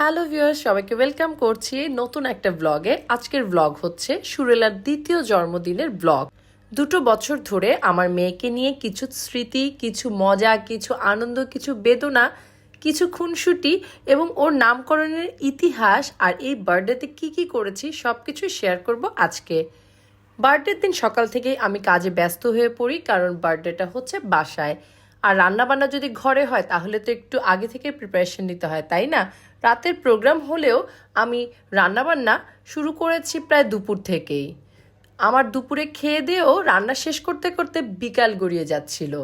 Hello viewers সবাইকে welcome করছি নতুন একটা ব্লগে আজকের ব্লগ হচ্ছে সুরেলার দ্বিতীয় জন্মদিনের ব্লগ দুটো বছর ধরে আমার মেয়েকে নিয়ে কিছু স্মৃতি, কিছু মজা, কিছু আনন্দ, কিছু বেদনা, কিছু খুনসুটি এবং ওর নামকরণের ইতিহাস আর এই বার্থডেতে কি কি করেছি সব কিছু শেয়ার করব আজকে। বার্থডের দিন সকাল থেকেই আমি কাজে ব্যস্ত হয়ে পড়ি, কারণ বার্থডেটা হচ্ছে বাসায়। আর রান্নাবান্না যদি ঘরে হয়, তাহলে তো একটু আগে থেকে প্রিপারেশন নিতে হয়, তাই না? রাতের প্রোগ্রাম হলেও আমি রান্নাবান্না শুরু করেছি প্রায় দুপুর থেকেই। আমার দুপুরে খেয়ে দিয়েও রান্না শেষ করতে করতে বিকাল গড়িয়ে যাচ্ছিল।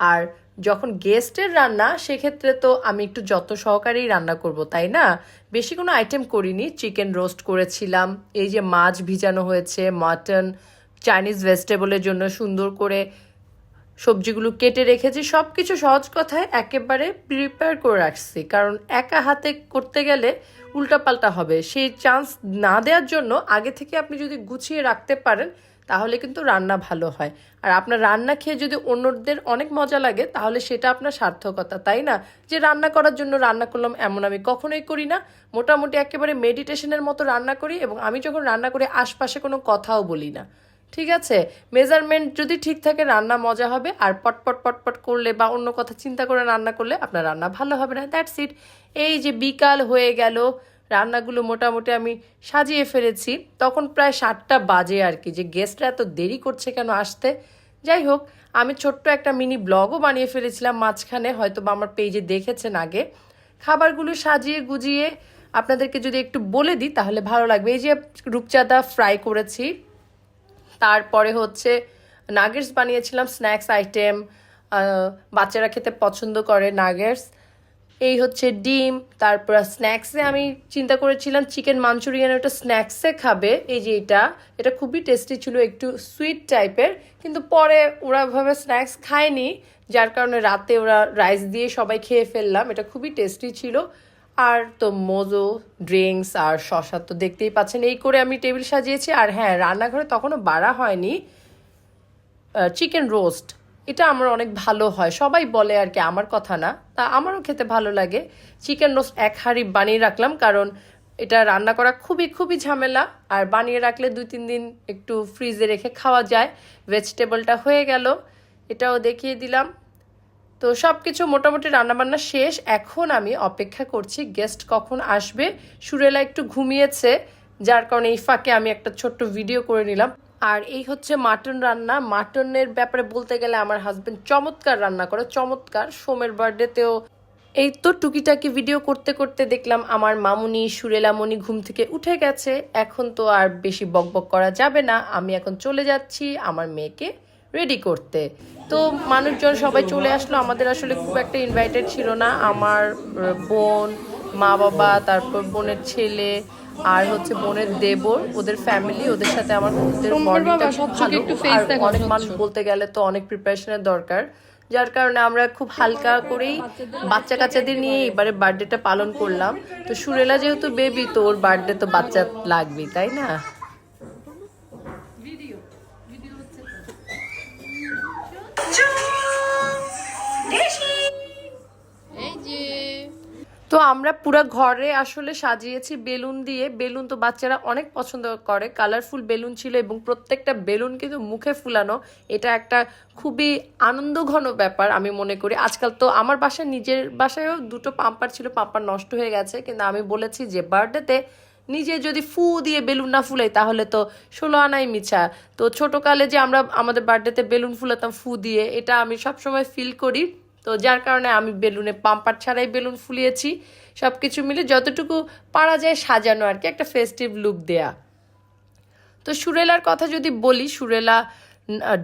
আর যখন গেস্টের রান্না, সেক্ষেত্রে তো আমি একটু যত সহকারেই রান্না করব, তাই না? বেশি কোনো আইটেম করিনি। চিকেন রোস্ট করেছিলাম, এই যে মাছ ভিজানো হয়েছে মাটন চাইনিজ ভেজিটেবলের জন্য সুন্দর করে সবজিগুলো কেটে রেখেছি সব কিছু সহজ কথায় একেবারে প্রিপেয়ার করে রাখছি। কারণ একা হাতে করতে গেলে উল্টাপাল্টা হবে। সেই চান্স না দেওয়ার জন্য আগে থেকে আপনি যদি গুছিয়ে রাখতে পারেন, তাহলে কিন্তু রান্না ভালো হয়। আর আপনার রান্না খেয়ে যদি অন্যদের অনেক মজা লাগে, তাহলে সেটা আপনার সার্থকতা, তাই না? যে রান্না করার জন্য রান্না করলাম এমন আমি কখনোই করি না। মোটামুটি একেবারে মেডিটেশনের মতো রান্না করি এবং আমি যখন রান্না করি আশপাশে কোনো কথাও বলি না। ঠিক আছে? মেজারমেন্ট যদি ঠিক থাকে, রান্না মজা হবে। আর পটপট পটপট করলে বা অন্য কথা চিন্তা করে রান্না করলে আপনার রান্না ভালো হবে না। দ্যাটস ইট এই যে বিকাল হয়ে গেল, রান্নাগুলো মোটামুটি আমি সাজিয়ে ফেলেছি। তখন প্রায় সাতটা বাজে আর কি। যে গেস্টরা এত দেরি করছে কেন আসতে? যাই হোক, আমি ছোট্ট একটা মিনি ব্লগও বানিয়ে ফেলেছিলাম মাঝখানে। হয়তো বা আমার পেজে দেখেছেন আগে। খাবারগুলো সাজিয়ে গুজিয়ে আপনাদেরকে যদি একটু বলে দিই, তাহলে ভালো লাগবে। এই যে রূপচাঁদা ফ্রাই করেছি। তারপরে হচ্ছে নাগেটস বানিয়েছিলাম, স্ন্যাক্স, আইটেম বাচ্চারা খেতে পছন্দ করে নাগেটস। এই হচ্ছে ডিম, তারপর স্ন্যাক্সে আমি চিন্তা করেছিলাম, চিকেন মাঞ্চুরিয়ান ওটা স্ন্যাক্সে খাবে। এই যে এটা এটা খুবই টেস্টি ছিল, একটু সুইট টাইপের কিন্তু পরে ওরা ভাবে স্ন্যাক্স খায়নি, যার কারণে রাতে ওরা রাইস দিয়ে সবাই খেয়ে ফেললাম, এটা খুবই টেস্টি ছিল। আর তো মোজো, ড্রিঙ্কস আর শশা তো দেখতেই পাচ্ছেন, এই করে আমি টেবিল সাজিয়েছি। আর হ্যাঁ রান্নাঘরে তখনও বাড়া হয়নি। চিকেন রোস্ট এটা আমার অনেক ভালো হয়। সবাই বলে আর কি, আমার কথা না, তা আমারও খেতে ভালো লাগে। চিকেন রোস্ট এক হাঁড়ি বানিয়ে রাখলাম, কারণ এটা রান্না করা খুবই খুবই ঝামেলা। আর বানিয়ে রাখলে দুই, তিন দিন একটু ফ্রিজে রেখে খাওয়া যায়। ভেজিটেবলটা হয়ে গেল, এটাও দেখিয়ে দিলাম। তো সব কিছু মোটামুটি রান্নাবান্না শেষ। এখন আমি অপেক্ষা করছি গেস্ট কখন আসবে। সুরেলা একটু ঘুমিয়েছে, যার কারণে এই ফাঁকে আমি একটা ছোট্ট ভিডিও করে নিলাম। আর এই হচ্ছে মাটন রান্না। মাটনের ব্যাপারে বলতে গেলে আমার হাজবেন্ড চমৎকার রান্না করে, চমৎকার। সোমের বার্থডেতেও এই তো টুকিটাকি ভিডিও করতে করতে দেখলাম আমার মামুনি সুরেলামণি ঘুম থেকে উঠে গেছে। এখন তো আর বেশি বকবক করা যাবে না। আমি এখন চলে যাচ্ছি আমার মেয়েকে রেডি করতে। তো মানুষজন সবাই চলে আসলো। আমাদের আসলে খুব একটা ইনভাইটেড ছিল না। আমার বোন মা বাবা তারপর বোনের ছেলে আর হচ্ছে বোনের দেবর ওদের ফ্যামিলি ওদের সাথে আমার ওদের বন্ডিংটা খুব ভালো। আর অনেক মানুষ বলতে গেলে তো অনেক প্রিপারেশনের দরকার। যার কারণে আমরা খুব হালকা করেই বাচ্চা কাচ্চাদের নিয়ে এবারে বার্থডেটা পালন করলাম। তো সুরেলা যেহেতু বেবি তো ওর বার্থডে তো বাচ্চা লাগবেই তাই না? তো আমরা পুরো ঘরে আসলে সাজিয়েছি বেলুন দিয়ে। বেলুন তো বাচ্চারা অনেক পছন্দ করে। কালারফুল বেলুন ছিল এবং প্রত্যেকটা বেলুন কিন্তু মুখে ফুলানো। এটা একটা খুবই আনন্দ ঘন ব্যাপার আমি মনে করি। আজকাল তো আমার বাসায় নিজের বাসায়ও দুটো পাম্পার ছিল, পাম্পার নষ্ট হয়ে গেছে। কিন্তু আমি বলেছি যে বার্থডেতে নিজে যদি ফু দিয়ে বেলুন না ফুলাই, তাহলে তো ষোলো আনাই মিছা। তো ছোটকালে যে আমরা আমাদের বার্থডেতে বেলুন ফুলাতাম ফু দিয়ে, এটা আমি সবসময় ফিল করি। তো যার কারণে আমি বেলুনে পাম্পার ছাড়াই বেলুন ফুলিয়েছি। সব কিছু মিলে যতটুকু পারা যায় সাজানো আর কি, একটা ফেস্টিভ লুক দেয়া। তো সুরেলার কথা যদি বলি, সুরেলা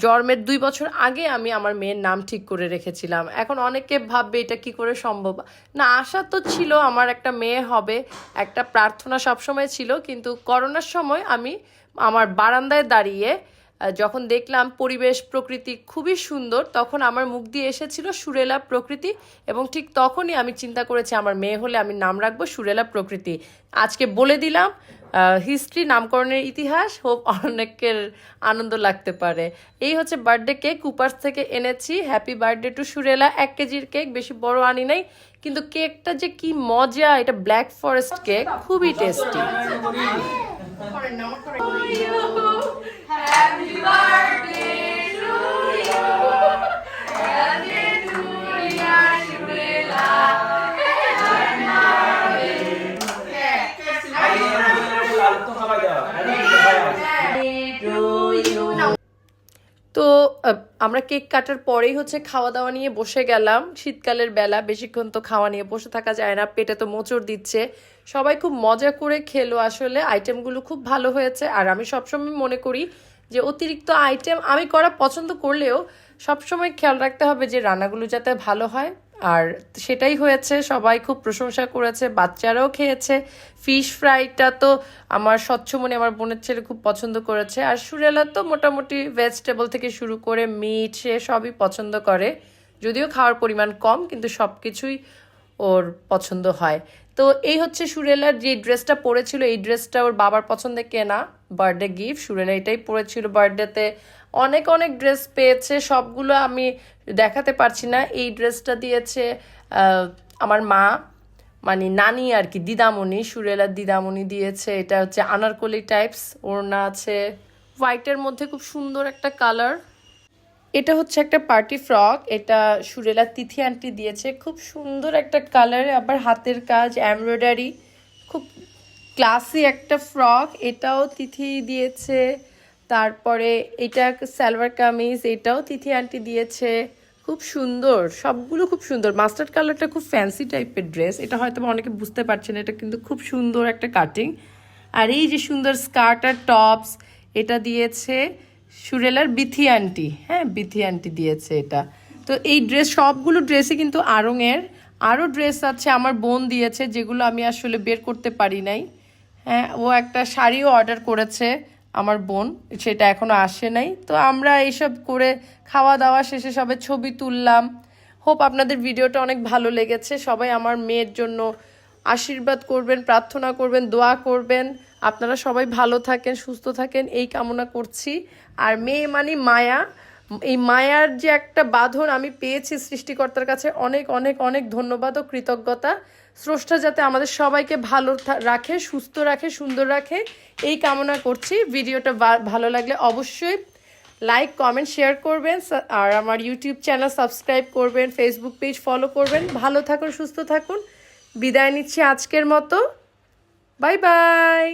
জন্মের দুই বছর আগে আমি আমার মেয়ের নাম ঠিক করে রেখেছিলাম। এখন অনেকে ভাববে এটা কি করে সম্ভব? না, আশা তো ছিল আমার একটা মেয়ে হবে, একটা প্রার্থনা সবসময় ছিল, কিন্তু করোনার সময় আমি আমার বারান্দায় দাঁড়িয়ে যখন দেখলাম পরিবেশ, প্রকৃতি খুবই সুন্দর, তখন আমার মুখ দিয়ে এসেছিল সুরেলা প্রকৃতি এবং ঠিক তখনই আমি চিন্তা করেছি, আমার মেয়ে হলে আমি নাম রাখব সুরেলা প্রকৃতি। আজকে বলে দিলাম হিস্ট্রি নামকরণের ইতিহাস হোপ অনেকের আনন্দ লাগতে পারে। এই হচ্ছে বার্থডে কেক কুপার্স থেকে এনেছি। হ্যাপি বার্থডে টু সুরেলা। এক কেজির কেক বেশি বড় আনি নাই, কিন্তু কেকটা যে কি মজা, এটা ব্ল্যাক ফরেস্ট কেক খুবই টেস্টি তো আমরা কেক কাটার পরেই হচ্ছে খাওয়া দাওয়া নিয়ে বসে গেলাম। শীতকালের বেলা বেশিক্ষণ তো খাওয়া নিয়ে বসে থাকা যায় না, পেটে তো মোচড় দিচ্ছে। সবাই খুব মজা করে খেলো আসলে আইটেমগুলো খুব ভালো হয়েছে। আর আমি সবসময় মনে করি যে অতিরিক্ত আইটেম আমি করা পছন্দ করলেও সবসময় খেয়াল রাখতে হবে যে রান্নাগুলো যাতে ভালো হয়। আর সেটাই হয়েছে, সবাই খুব প্রশংসা করেছে, বাচ্চারাও খেয়েছে। ফিশ ফ্রাইটা তো আমার স্বচ্ছ মনে আমার বোনের ছেলে খুব পছন্দ করেছে। আর সুরেলা তো মোটামুটি ভেজিটেবল থেকে শুরু করে মিট সে সবই পছন্দ করে। যদিও খাওয়ার পরিমাণ কম, কিন্তু সব কিছুই ওর পছন্দ হয়। তো এই হচ্ছে সুরেলার যে ড্রেসটা পরেছিল, এই ড্রেসটা ওর বাবার পছন্দে কেনা। বার্থডে গিফট সুরেলা এটাই পরেছিল বার্থডেতে। অনেক অনেক ড্রেস পেয়েছে, সবগুলো আমি দেখাতে পারছি না। এই ড্রেসটা দিয়েছে আমার মা মানে নানি আর কি, দিদামণি সুরেলার দিদামণি দিয়েছে। এটা হচ্ছে আনারকলি টাইপস, ওড়না আছে। হোয়াইটের মধ্যে খুব সুন্দর একটা কালার। এটা হচ্ছে একটা পার্টি ফ্রক, এটা সুরেলা তিথি আন্টি দিয়েছে। খুব সুন্দর একটা কালার আবার হাতের কাজ, এমব্রয়ডারি। ক্লাসি একটা ফ্রক, এটাও তিথি দিয়েছে। তারপরে এটা সালোয়ার কামিজ, এটাও তিথি আন্টি দিয়েছে। খুব সুন্দর, সবগুলো খুব সুন্দর। মাস্টার্ড কালারটা খুব ফ্যান্সি টাইপের ড্রেস এটা হয়তো অনেকে বুঝতে পারছেন, এটা কিন্তু খুব সুন্দর একটা কাটিং আর এই যে সুন্দর স্কার্ট আর টপস এটা দিয়েছে সুরেলার বিথি আন্টি। হ্যাঁ বিথি আন্টি দিয়েছে এটা। তো এই ড্রেস সবগুলো ড্রেসই কিন্তু আড়ংয়ের আরও ড্রেস আছে, আমার বোন দিয়েছে, যেগুলো আমি আসলে বের করতে পারি নাই। হ্যাঁ ও একটা শাড়িও অর্ডার করেছে আমার বোন, সেটা এখনও আসে নাই। তো আমরা এইসব করে খাওয়া দাওয়া শেষে সবে ছবি তুললাম। হোপ আপনাদের ভিডিওটা অনেক ভালো লেগেছে। সবাই আমার মেয়ের জন্য আশীর্বাদ করবেন, প্রার্থনা করবেন, দোয়া করবেন। আপনারা সবাই ভালো থাকেন, সুস্থ থাকেন, এই কামনা করছি। আর মেয়ে মানে মায়া। এই মায়ার যে একটা বাঁধন আমি পেয়েছি সৃষ্টিকর্তার কাছে অনেক অনেক অনেক ধন্যবাদ ও কৃতজ্ঞতা। স্রষ্টা যাতে আমাদের সবাইকে ভালো রাখে, সুস্থ রাখে, সুন্দর রাখে, এই কামনা করছি। ভিডিওটা ভালো লাগলে অবশ্যই লাইক কমেন্ট শেয়ার করবেন আর আমার ইউটিউব চ্যানেল সাবস্ক্রাইব করবেন ফেসবুক পেজ ফলো করবেন। ভালো থাকুন, সুস্থ থাকুন। বিদায় নিচ্ছি আজকের মতো। Bye bye